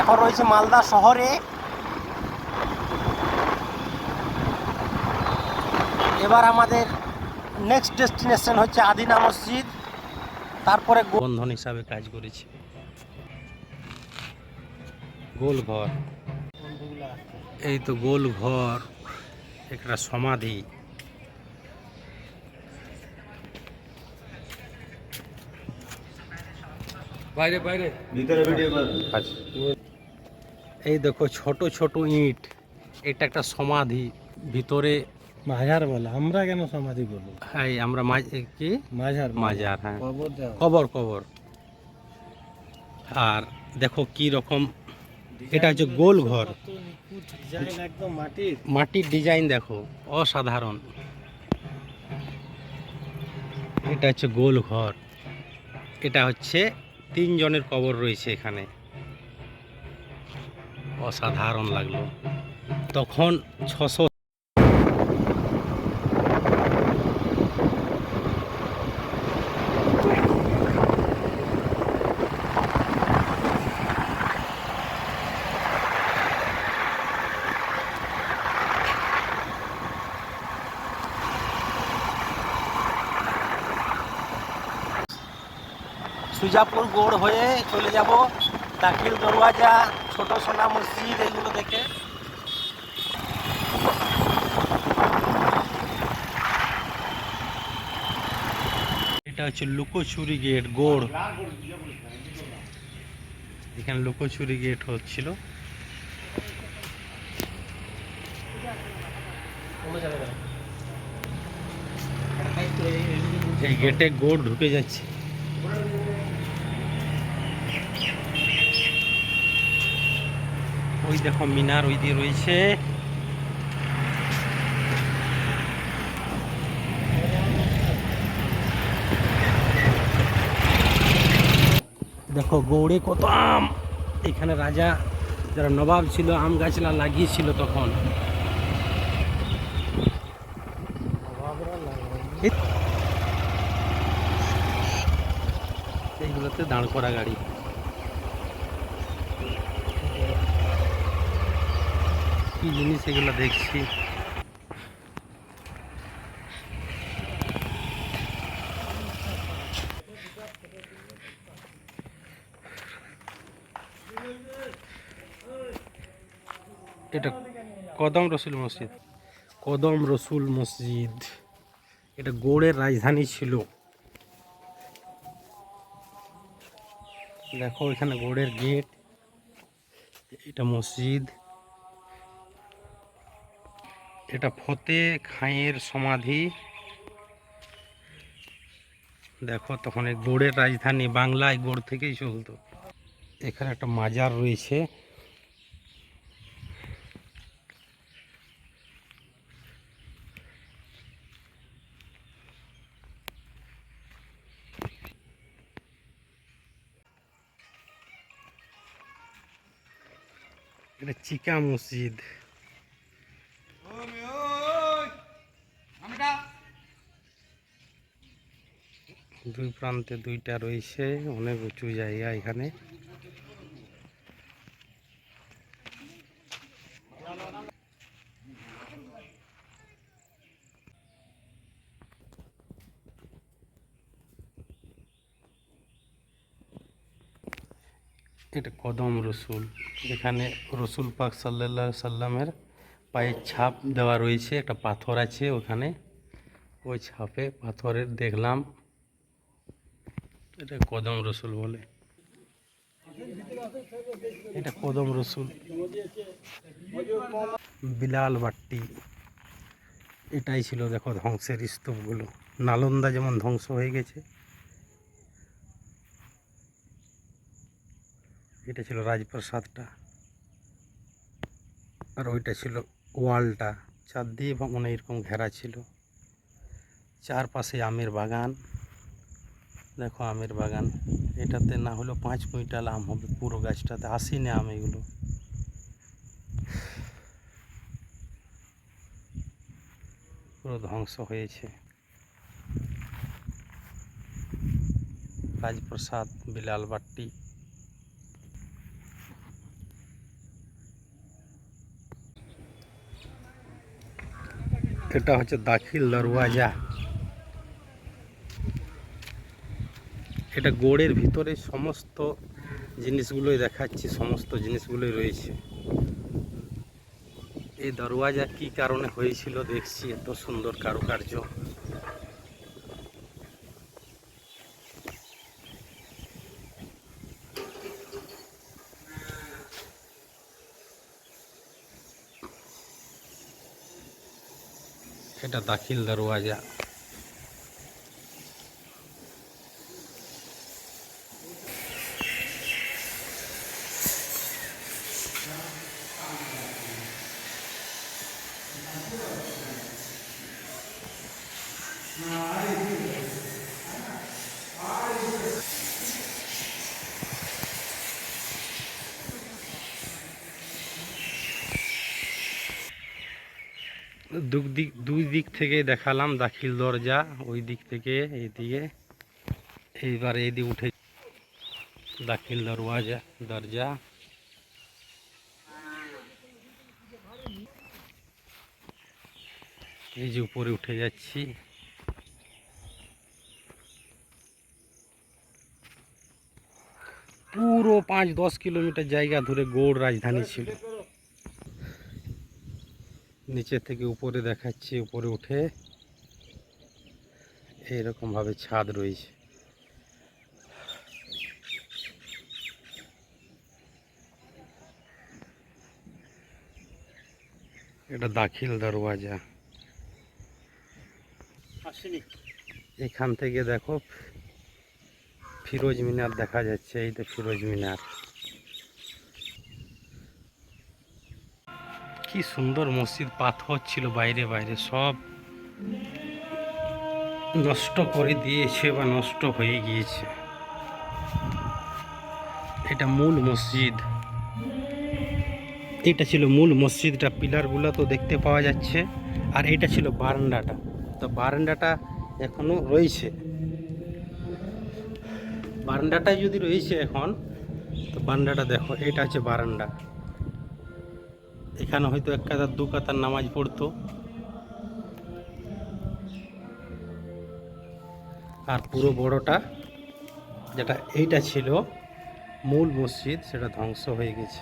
এখন রয়েছে মালদা শহরে। এবার আমাদের নেক্সট ডেস্টিনেশন হচ্ছে আদিনা মসজিদ। তারপরে বন্ধন হিসাবে কাজ করেছে। গোল ঘর। এই তো গোল ঘর একটা সমাধি। বাইরে বাইরে। ভিতরে ভিডিও আচ্ছা। এই দেখো ছোট ছোট ইট। এটা একটা সমাধি। ভিতরে মাঝার বলা। আমরা কেন সমাধি বলব এই আমরা মাঝ কি? মাঝার মাজার হ্যাঁ। কবর কবর আর দেখো কি রকম এটা হচ্ছে গোল ঘর। মাটির ডিজাইন দেখো অসাধারণ। এটা হচ্ছে গোল ঘর। এটা হচ্ছে তিনজনের কবর রয়েছে এখানে। অসাধারণ লাগল। তখন ছশো সুজাপুর গোড় হয়ে চলে যাব দাখিল দরওয়াজা। ছোট সোনা মসজিদ, এগুলো দেখে। এটা হচ্ছে লুকোচুরি গেট, গোড়। এখানে লুকোচুরি গেট হচ্ছিল। এই গেটে গোড় ঢুকে যাচ্ছে। ওই দেখো মিনার ওই দিয়ে রয়েছে। দেখো গৌড়ে কত আম। এখানে রাজা, যারা নবাব ছিল, আম গাছলা লাগিয়েছিল তখন। এই- এইগুলোতে দাঁড় করা গাড়ি। কি জিনিস এগুলো দেখছি? এটা কদম রসুল মসজিদ। কদম রসুল মসজিদ। এটা গোড়ের রাজধানী ছিল। দেখো এখানে গোড়ের গেট। এটা মসজিদ। এটা ফতে খাঁয়ের সমাধি। দেখো তখন এই গোড়ের রাজধানী বাংলায় গোড় থেকেই চলতো। এখানে একটা মাজার রয়েছে। এটা চিকা মসজিদ। দুই প্রান্তে দুইটা রয়েছে, অনেক উঁচু জায়গা এখানে। এটা কদম রসুল এখানে রসুল পাক সাল্লা সাল্লামের পায়ের ছাপ দেওয়া রয়েছে, একটা পাথর আছে ওখানে। ওই ছাপে পাথরের দেখলাম। এটা কদম রসুল বলে। এটা কদম রসুল। বিলাল বাট্টি এটাই ছিল দেখো ধ্বংসের স্তূপগুলো। নালন্দা যেমন ধ্বংস হয়ে গেছে, এটা ছিল রাজপ্রাসাদটা। আর ওইটা ছিল ওয়ালটা। চার দিয়ে মানে এরকম ঘেরা ছিল। চারপাশে আমের বাগান। দেখো আমের বাগান। এটাতে না হলেও পাঁচ কুইন্টাল আম হবে পুরো গাছটাতে। আসি না আম এগুলো। পুরো ধ্বংস হয়েছে। রাজপ্রসাদ, বিলাল বাট্টি। এটা হচ্ছে দাখিল দরওয়াজা। এটা গোড়ের ভিতরে সমস্ত জিনিসগুলোই দেখাচ্ছি, সমস্ত জিনিসগুলোই রয়েছে। এই দরওয়াজা কি কারণে হয়েছিল দেখছি, এত সুন্দর কারুকার্য। এটা দাখিল দরওয়াজা। দুই দিক থেকে দেখালাম দাখিল দরজা, ওই দিক থেকে এইদিকে এইবার এইদিকে উঠে দাখিল দরওয়াজা দরজা। এই যে উপরে উঠে যাচ্ছি। পুরো পাঁচ দশ কিলোমিটার জায়গা ধরে গৌড় রাজধানী ছিল। নিচে থেকে উপরে দেখাচ্ছি, উপরে উঠে। এইরকম ভাবে ছাদ রয়েছে। এটা দাখিল দরওয়াজা। এখান থেকে দেখো, ফিরোজ মিনার দেখা যাচ্ছে, এই তো ফিরোজ মিনার। কি সুন্দর মসজিদ, পাথর ছিল বাইরে বাইরে, সব নষ্ট করে দিয়েছে বা নষ্ট হয়ে গিয়েছে। এটা মূল মসজিদ। এটা ছিল মূল মসজিদটা, পিলারগুলো তো দেখতে পাওয়া যাচ্ছে, আর এটা ছিল বারান্দাটা। তো বারান্দাটা এখনও রয়েছে। বারান্দাটাই যদি রয়েছে এখন, তো বারান্দাটা দেখো এটা হচ্ছে বারান্দা। এখানে হয়তো এক কাতার, দু কাতার নামাজ পড়তো। আর পুরো বড়টা, যেটা এইটা ছিল, মূল মসজিদ, সেটা ধ্বংস হয়ে গেছে।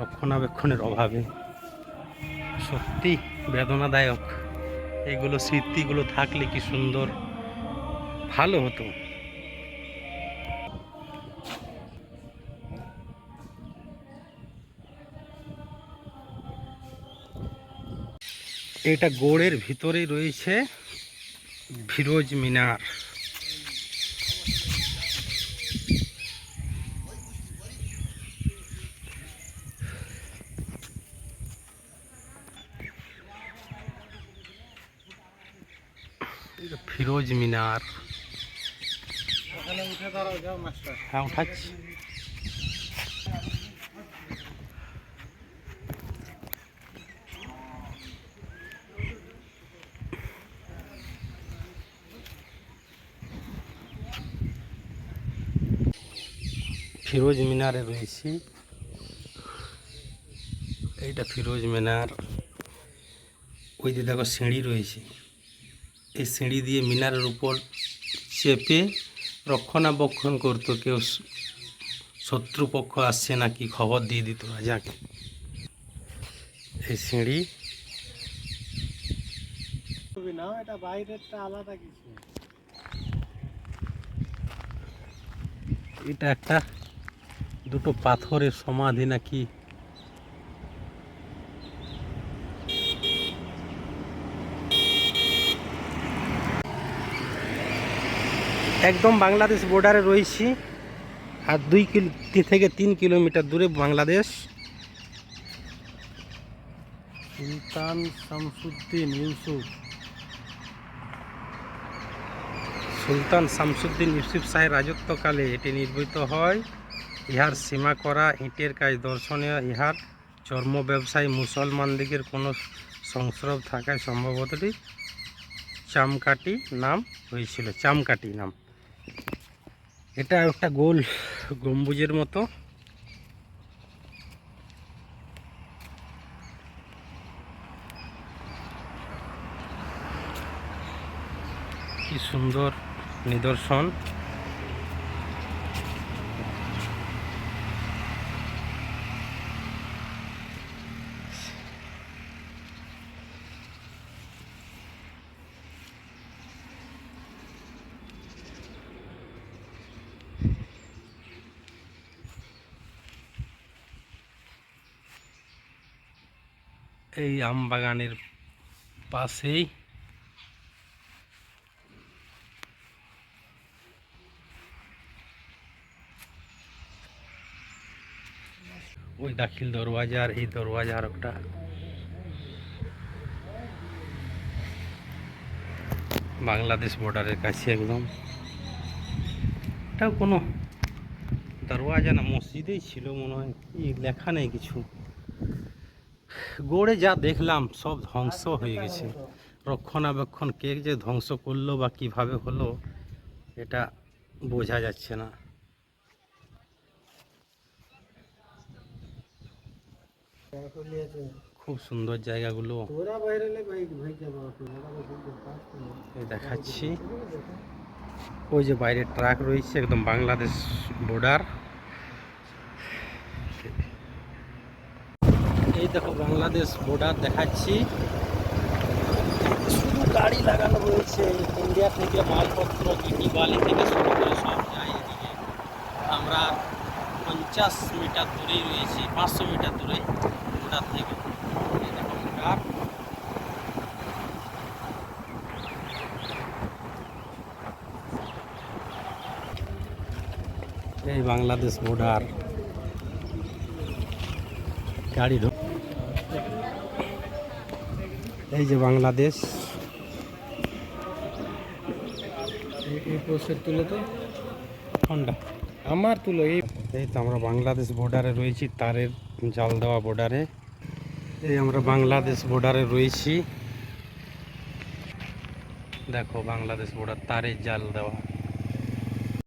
রক্ষণাবেক্ষণের অভাবে। সত্যি বেদনাদায়ক। এগুলো স্মৃতিগুলো থাকলে কি সুন্দর? ভালো হতো। এটা গোড়ের ভিতরে রয়েছে ফিরোজ মিনার। এটা মিনার। হ্যাঁ উঠাচ্ছি। ফিরোজ মিনারে রয়েছি। এইটা ফিরোজ মিনার। ওই যে দেখো সিঁড়ি রয়েছে। এই সিঁড়ি দিয়ে মিনারের উপর চেপে রক্ষণাবেক্ষণ করতো কেউ শত্রুপক্ষ আসছে নাকি খবর দিয়ে দিত রাজাকে। এই সিঁড়ি না এটা বাইরেরটা আলাদা কিছু। এটা একটা দুটো পাথরের সমাধি নাকি একদম বাংলাদেশ বর্ডারে রয়েছি। আর দুই কিলো থেকে তিন কিলোমিটার দূরে বাংলাদেশ। সুলতান শামসুদ্দিন ইউসুফ। সুলতান শামসুদ্দিন ইউসুফ শাহের রাজত্বকালে এটি নির্মিত হয়। ইহার সীমা করা ইটের কাজ দর্শনীয়। ইহার চর্ম ব্যবসায়ী মুসলমানদিগের কোনো সংস্রব থাকায় সম্ভবত চামকাটি নাম হয়েছিল। চামকাটি নাম। এটা একটা গোল গম্বুজের মতো। কি সুন্দর নিদর্শন। এই আম বাগানের পাশেই। ওই দাখিল দরওয়াজার এই দরওয়াজার একটা। বাংলাদেশ বর্ডারের কাছে একদম। এটাও কোনো দরওয়াজা না, মসজিদেই ছিল মনে হয় লেখা নেই কিছু। গড়ে যা দেখলাম, সব ধ্বংস হয়ে গেছে। রক্ষণাবেক্ষণ কে যে ধ্বংস করল বা কীভাবে হলো, এটা বোঝা যাচ্ছে না। খুব সুন্দর জায়গাগুলো। দেখাচ্ছি। ওই যে বাইরে ট্রাক রয়েছে, একদম বাংলাদেশ বর্ডার এই দেখো বাংলাদেশ বর্ডার দেখাচ্ছি। শুধু গাড়ি লাগানো রয়েছে ইন্ডিয়া থেকে মালপত্র গিটি থেকে শুরু করে সব যায় এদিকে। আমরা পঞ্চাশ মিটার দূরেই রয়েছি, পাঁচশো মিটার দূরে বর্ডার থেকে। এই এই বাংলাদেশ বর্ডার গাড়ি ঢুক এই যে বাংলাদেশ। তুলে তো? ঠান্ডা আমার তুলো এই এই তো আমরা বাংলাদেশ বর্ডারে রয়েছি তারের জাল দেওয়া বর্ডারে এই আমরা বাংলাদেশ বর্ডারে রয়েছি। দেখো বাংলাদেশ বর্ডার তারের জাল দেওয়া।